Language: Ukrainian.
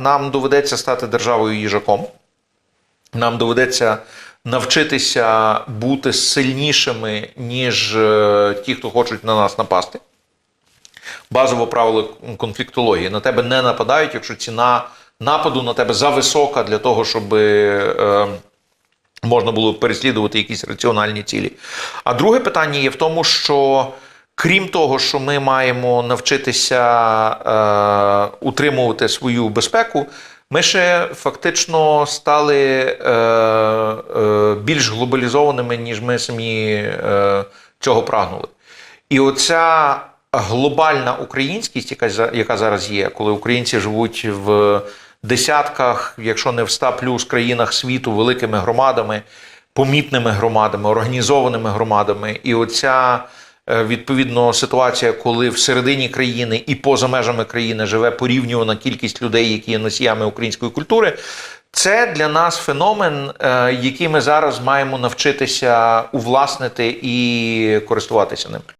Нам доведеться стати державою їжаком. Нам доведеться навчитися бути сильнішими, ніж е, ті, хто хочуть на нас напасти. Базове правило конфліктології. На тебе не нападають, якщо ціна нападу на тебе зависока для того, щоб е, можна було переслідувати якісь раціональні цілі. А друге питання є в тому, що крім того, що ми маємо навчитися е, утримувати свою безпеку, ми ще фактично стали е, е, більш глобалізованими, ніж ми самі е, цього прагнули. І оця глобальна українськість, яка, яка зараз є, коли українці живуть в десятках, якщо не в 100 плюс країнах світу, великими громадами, помітними громадами, організованими громадами, і оця відповідно ситуація, коли всередині країни і поза межами країни живе порівнювана кількість людей, які є носіями української культури. Це для нас феномен, е, який ми зараз маємо навчитися увласнити і користуватися ним.